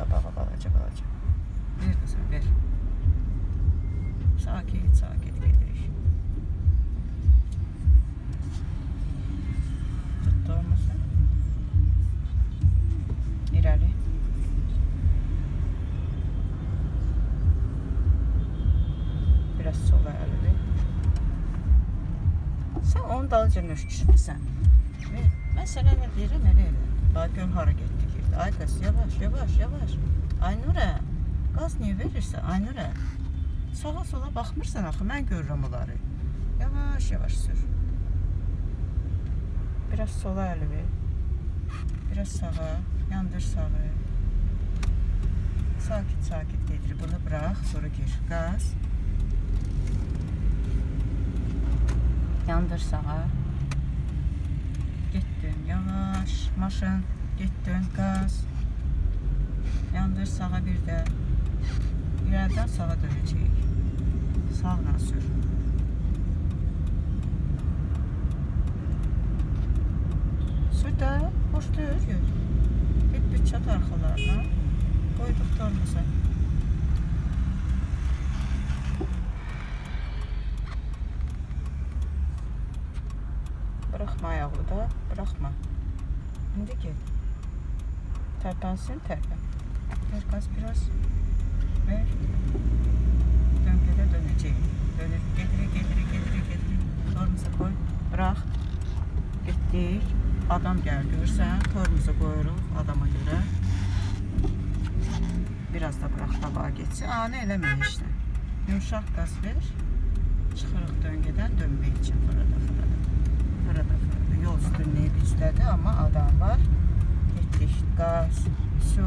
qabağa balaca balaca. Ver qızım, ver. Sakit, sakit gedirik. Tuttu olmasın. İrəli. Biraz sola əli. Sən onun dalınca nöşküşmüsən. Mən sənə nə deyirəm, elə elə. Bax gör hara getdi girdi. Ay qız, yavaş, yavaş, yavaş. Aynurə, qaz niyə verirsən? Aynurə, sağa sola baxmırsan axı, mən görürəm onları. Yavaş, yavaş sür. Biraz sola əli ver. Biraz sağa, yandır sağı. Sakit sakit gedir. Bunu bırak, sonra gir. Gaz. Yandır sağa. Gittin yavaş. Maşın. Gittin gaz. Yandır sağa bir de. İleriden sağa dönecek. Sağla sür. Sür de boş döyür. Bir bir çat arkalarına. Koyduk tormuza. Bırakma ayağı da, bırakma. Şimdi gel. Terpensin terpen. Ver gaz biraz. Ver. Döngüde döneceğim. Dönür, gediri, gediri, gediri, gediri. Tormuza koy. Bırak. Gittik. Adam gəl görsən, tormuzu qoyuruq adama görə. Biraz da bırak tabağa geçsin. Aa ne eləmə heç nə. Yumşaq qaz ver. Çıxırıq döngədən dönmək üçün fırada fırada. Fırada fırada. Yol üstünlüyü bizdədir amma adam var. Licht, gaz, su.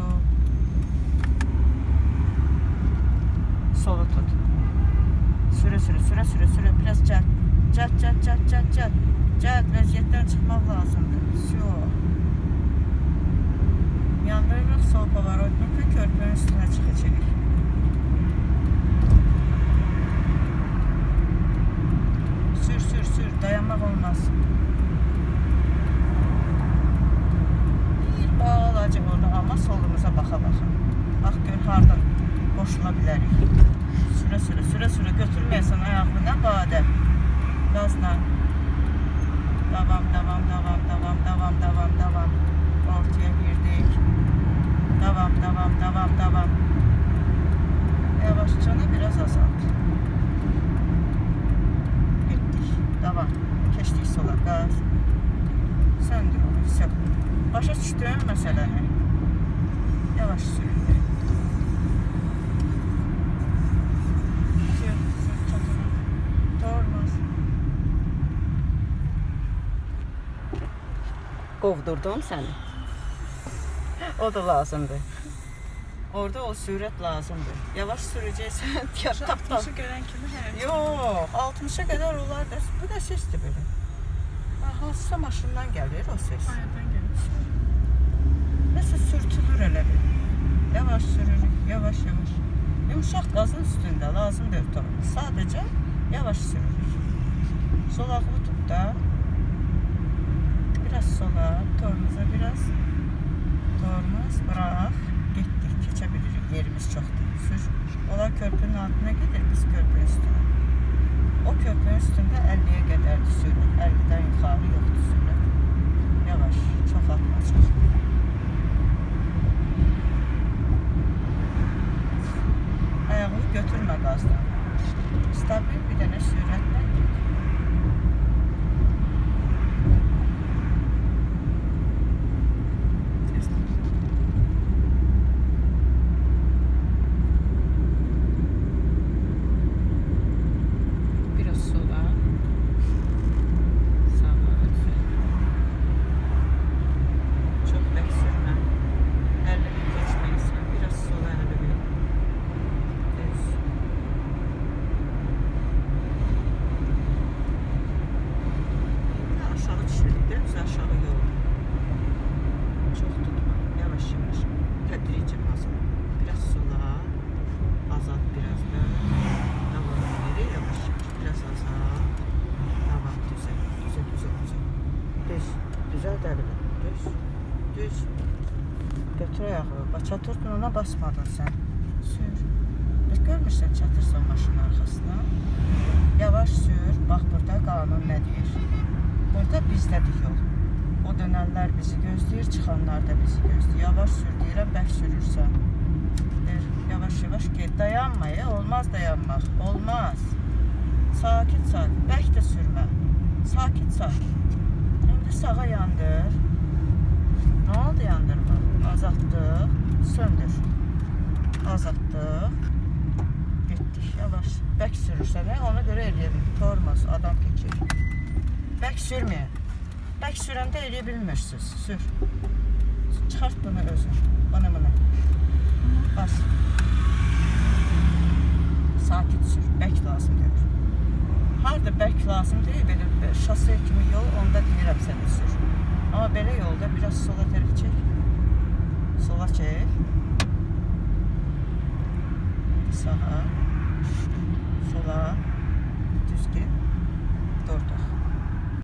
Solu tut. Süre süre süre süre süre biraz çat. Çat çat çat çat çat. Çat vaziyetten çıkmak lazımdı. Su. Yandırırız sol pavarotunu körpünün üstüne çıkacak. Sür sür sür dayanmak olmaz. Bak gör hardan boşula bilərik. Sürə sürə sürə sürə götürməyəsən ayağını badə. Gazla. Devam devam devam devam devam devam devam. Ortaya girdik. Devam, devam, devam, devam. Yavaşça biraz azalt. Gittik. Devam. Keçdik sola. Gaz. Söndür onu. Başa düşdün məsələni. Yavaş sürün. Sür, sür çatını. Tormaz. Qovdurdum səni. O da lazımdır. Orada o sürət lazımdır. Yavaş sürəcəksən, tapdan. 60'ı gören kimi her Yox, 60-a qədər olar da. Bu da sesdir belə. Ha, hansısa maşından gəlir o ses. Aynen gelmiş. Nəsə sürtülür elə bir. Yavaş sürürük, yavaş yavaş. Yumşaq qazın üstündə lazım deyil torpaq. Sadəcə yavaş sürürük. Solaqlı tut da. Biraz sola, tormuza biraz. Tormuz, bırak. Getdik, keçə bilirik. Yerimiz çoxdur. Sür. Onlar körpünün altına gedir, biz körpünün üstüne. O körpünün üstündə 50-yə qədərdir sürət. 50-dən yuxarı yoxdur sürət. Yavaş, çox atma, çox. Ayağını götürmə qazdan. Stabil bir dənə sürətlə get. Biraz sola. Sağa. Çok bek sürme. Elini geçmeysen. Biraz sola elini. Düz. Basmadın sen. Sür. Biz görmürsən çatırsan maşının arxasına. Yavaş sür. Bax burada qanun nə deyir? Burada bizdədir yol. O dönənlər bizi gözləyir, çıxanlar da bizi gözləyir. Yavaş sür deyirəm, bərk sürürsən. Bir, yavaş yavaş get. Dayanma ya. Olmaz dayanmaq. Olmaz. Sakit sakit. Bərk də sürmə. Sakit sakit. İndi sağa yandır. Ne oldu yandırma? Azalttık. Söndür. Azalttık. Gittik. Yavaş. Bək sürürsən, hə? ona göre eləyəlim. Tormaz, adam keçir. Bək sürməyin. Bək sürəndə eləyə bilmirsiniz. Sür. Çıxart bunu özün. Bana bunu. Bas. Sakit sür. Bək lazım deyir. Harda bərk lazım deyil, belə şose kimi yol, onda deyirəm sənə sür. Amma belə yolda biraz sola tərəf çək. Sola çək. Sağa.